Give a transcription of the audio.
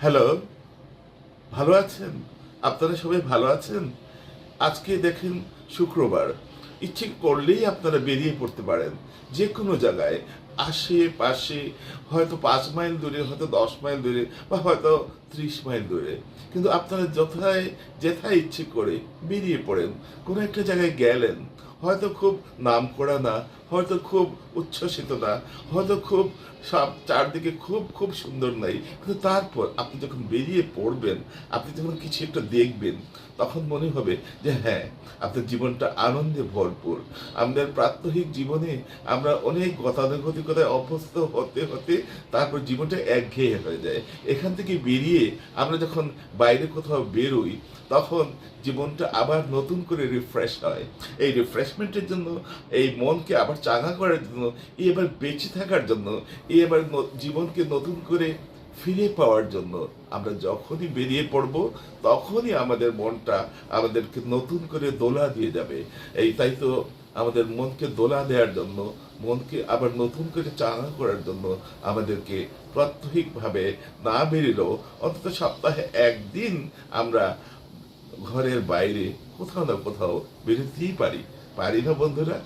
Hello ভালো আছেন? আপনারা সবাই ভালো আছেন? আজকে দেখেন শুক্রবার। ইচ্ছে করলেই আপনারা বেরিয়ে পড়তে পারেন। যে কোনো জায়গায়, আশেপাশে, হয়তো পাঁচ মাইল দূরে, হয়তো দশ মাইল দূরে, বা হয়তো ত্রিশ মাইল দূরে। কিন্তু আপনারা যথায়, যেথায় ইচ্ছে করে বেরিয়ে পড়েন। কোনো একটা জায়গায় গেলেন। হয়তো খুব নাম করা না হয়তো খুব উচ্ছ্বসিত না হয়তো খুব সব চারদিকে খুব খুব সুন্দর নাই। কিন্তু তারপর আপনি যখন বেরিয়ে পড়বেন, আপনি যখন কিছু একটা দেখবেন, তখন মনে হবে যে হ্যাঁ আপনার জীবনটা আনন্দে ভরপুর। আমাদের প্রাত্যহিক জীবনে আমরা অনেক গতানুগতিকতায় অভ্যস্ত হতে হতে তারপর জীবনটা একঘেয়ে হয়ে যায়। এখান থেকে বেরিয়ে আমরা যখন বাইরে কোথাও বেরোই, তখন জীবনটা আবার নতুন করে রিফ্রেশ হয়। এই রিফ্রেশমেন্টের জন্য এই মনকে আবার চাঙা করার জন্য এই এবার বেঁচে থাকার জন্য এই এবার জীবনকে নতুন করে ফিরে পাওয়ার জন্য আমরা যখনই বেরিয়ে পড়ব, তখনই আমাদের মনটা আমাদেরকে নতুন করে দোলা দিয়ে যাবে। এই তাই তো আমাদের মনকে দোলা দেওয়ার জন্য, মনকে আবার নতুন করে চাঙা করার জন্য আমাদেরকে প্রাত্যহিকভাবে না বেরিলেও অন্তত সপ্তাহে একদিন আমরা ঘরের বাইরে কোথাও না কোথাও বেরোতেই পারি। পারি না বন্ধুরা?